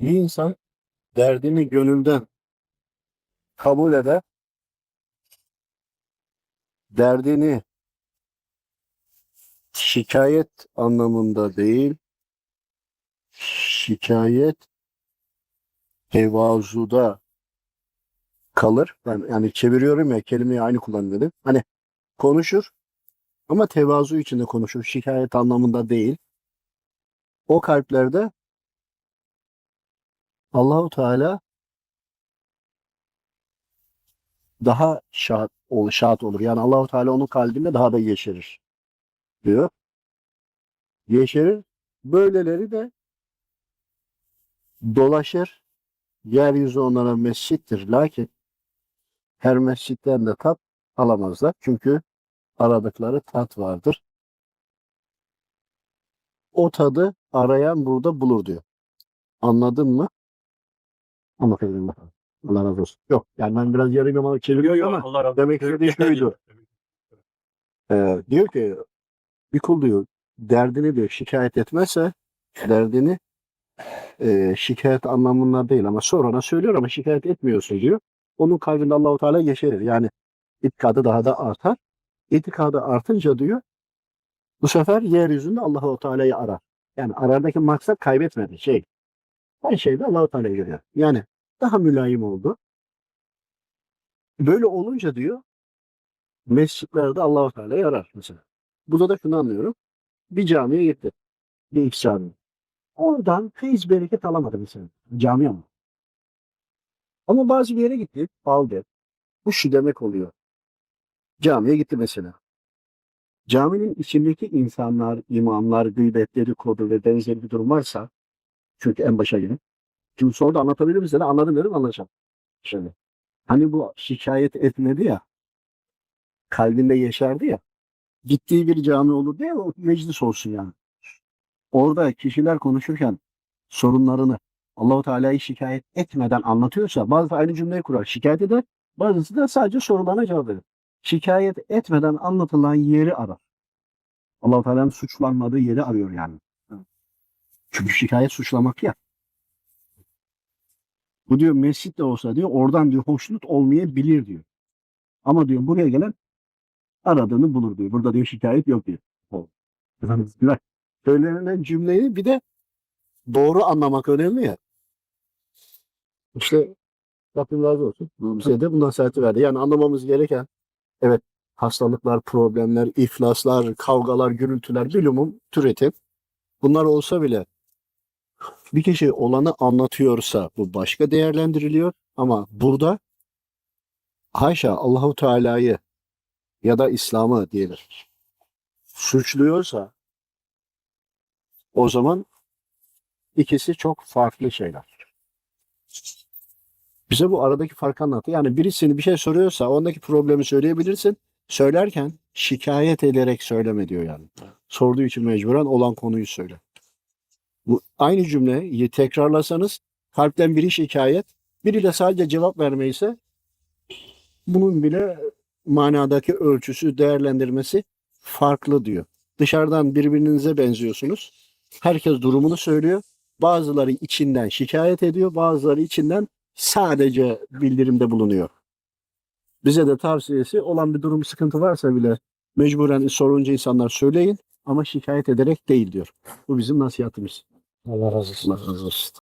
Bir insan derdini gönülden kabul eder. Derdini şikayet anlamında değil, şikayet tevazuda kalır. Ben yani çeviriyorum ya kelimeyi aynı kullanıyorum. Hani konuşur ama tevazu içinde konuşur. Şikayet anlamında değil. O kalplerde Allahu Teala daha olur, şad olur. Yani Allahu Teala onun kalbinde daha da yeşerir diyor. Yeşerir. Böyleleri de dolaşır. Yeryüzü onlara mescittir. Lakin her mescitten de tat alamazlar. Çünkü aradıkları tat vardır. O tadı arayan burada bulur diyor. Anladın mı? Anlatabilirim bakalım. Allah razı olsun. Yok yani ben biraz yarım yamalak çeviriyorum ama Allah razı demek istediği şuydu. Ee, diyor ki bir kul diyor derdini diyor şikayet etmezse derdini e, şikayet anlamında değil ama sonra söylüyor ama şikayet etmiyorsun diyor. Onun kalbinde Allahu Teala yeşerir. Yani itikadı daha da artar. İtikadı artınca diyor bu sefer yeryüzünde Allahu Teala'yı arar. Yani arardaki maksat kaybetmedi şey. Her şeyde Allahu Teala'yı görüyor. Yani daha mülayim oldu. Böyle olunca diyor mescitlerde Allahu Teala'yı arar mesela. Burada da şunu anlıyorum. Bir camiye gitti. Bir cami. Oradan feyiz bereket alamadı mesela. Cami ama. Ama bazı bir yere gitti. Aldı. Bu şu demek oluyor. Camiye gitti mesela. Caminin içindeki insanlar, imamlar, gıybetleri, kodu ve benzeri bir durum varsa çünkü en başa gelin. Şimdi sonra da anlatabilir misin? Anladım dedim anlayacağım. Şimdi. Hani bu şikayet etmedi ya. Kalbinde yeşerdi ya. Gittiği bir cami olur diye o meclis olsun yani. Orada kişiler konuşurken sorunlarını Allahu Teala'yı şikayet etmeden anlatıyorsa bazı aynı cümleyi kurar. Şikayet eder. Bazısı da sadece sorularına cevap verir. Şikayet etmeden anlatılan yeri arar. Allahu Teala'nın suçlanmadığı yeri arıyor yani. Çünkü şikayet suçlamak ya. Bu diyor mescit de olsa diyor oradan diyor hoşnut olmayabilir diyor. Ama diyor buraya gelen aradığını bulur diyor. Burada diyor şikayet yok diyor. Söylenen cümleyi bir de doğru anlamak önemli ya. İşte Rabbim razı olsun. Bize de bu nasihati verdi. Yani anlamamız gereken evet hastalıklar, problemler, iflaslar, kavgalar, gürültüler bilumum türetim. Bunlar olsa bile bir kişi olanı anlatıyorsa bu başka değerlendiriliyor ama burada haşa Allahu Teala'yı ya da İslam'ı diyelim suçluyorsa o zaman ikisi çok farklı şeyler. Bize bu aradaki farkı anlattı. Yani birisini bir şey soruyorsa ondaki problemi söyleyebilirsin. Söylerken şikayet ederek söyleme diyor yani. Sorduğu için mecburen olan konuyu söyle. Bu aynı cümleyi tekrarlasanız kalpten biri şikayet, biri de sadece cevap vermeyse bunun bile manadaki ölçüsü, değerlendirmesi farklı diyor. Dışarıdan birbirinize benziyorsunuz. Herkes durumunu söylüyor. Bazıları içinden şikayet ediyor, bazıları içinden sadece bildirimde bulunuyor. Bize de tavsiyesi olan bir durum sıkıntı varsa bile mecburen sorunca insanlar söyleyin ama şikayet ederek değil diyor. Bu bizim nasihatimiz. لا لا لا لا